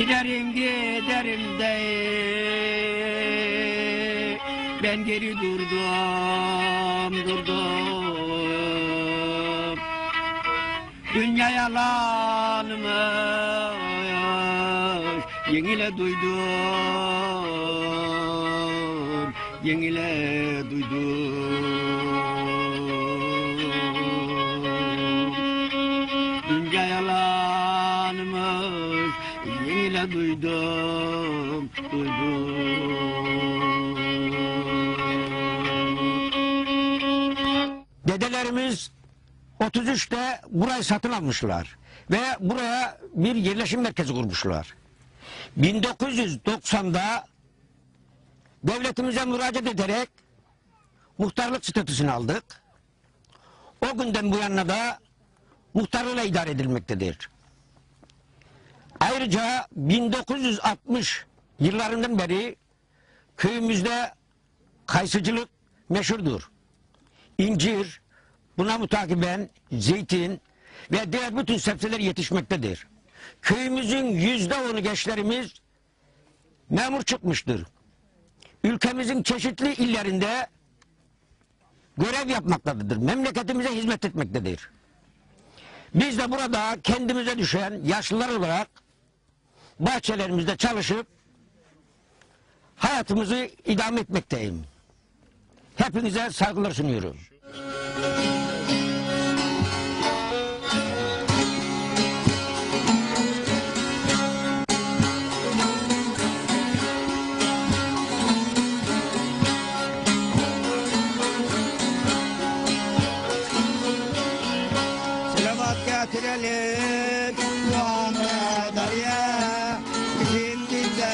Giderim giderim de. Ben geri durdum durdum. Dünya yalanmış Yenile duydum Yenile duydum Yalanmış Yenile duydum Duydum Dedelerimiz 33'te burayı satın almışlar ve buraya bir yerleşim merkezi kurmuşlar. 1990'da devletimize müracaat ederek muhtarlık statüsünü aldık. O günden bu yana da muhtarlığıyla idare edilmektedir. Ayrıca 1960 yıllarından beri köyümüzde kayısıcılık meşhurdur. İncir, buna mutakiben zeytin ve diğer bütün sebzeler yetişmektedir. Köyümüzün yüzde onu gençlerimiz memur çıkmıştır. Ülkemizin çeşitli illerinde görev yapmaktadır. Memleketimize hizmet etmektedir. Biz de burada kendimize düşen yaşlılar olarak bahçelerimizde çalışıp hayatımızı idame etmekteyim. Hepinize saygılar sunuyorum.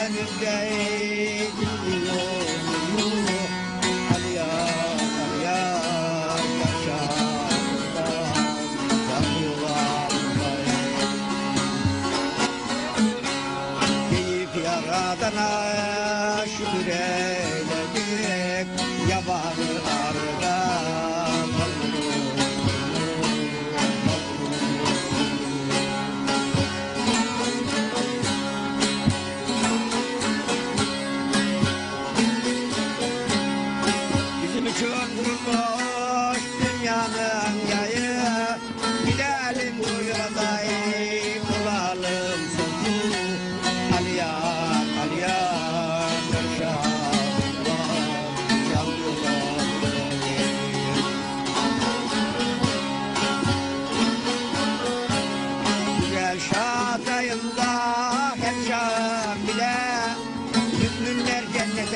and it's day to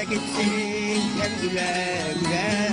gitsin. Hem güle güle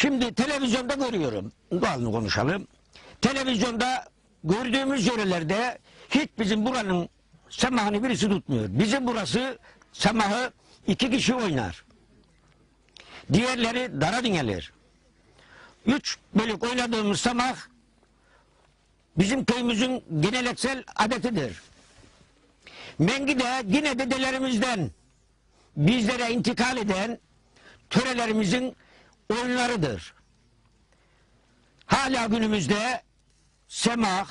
Şimdi televizyonda görüyorum. Doğalını konuşalım. Televizyonda gördüğümüz yörelerde hiç bizim buranın semahını birisi tutmuyor. Bizim burası semahı iki kişi oynar. Diğerleri dara dingelir. Üç bölük oynadığımız semah bizim köyümüzün geleneksel adetidir. Mengi de yine dedelerimizden bizlere intikal eden törelerimizin oyunlarıdır. Hala günümüzde semah,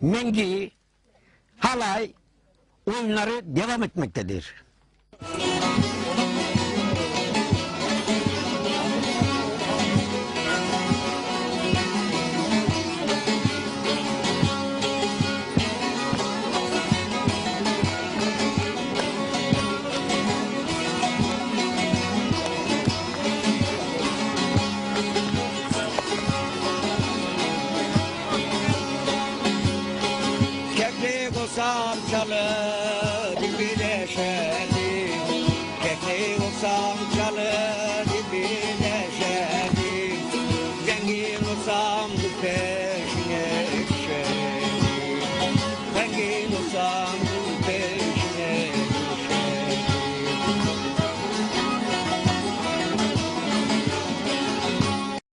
mengi, halay oyunları devam etmektedir. I'm coming.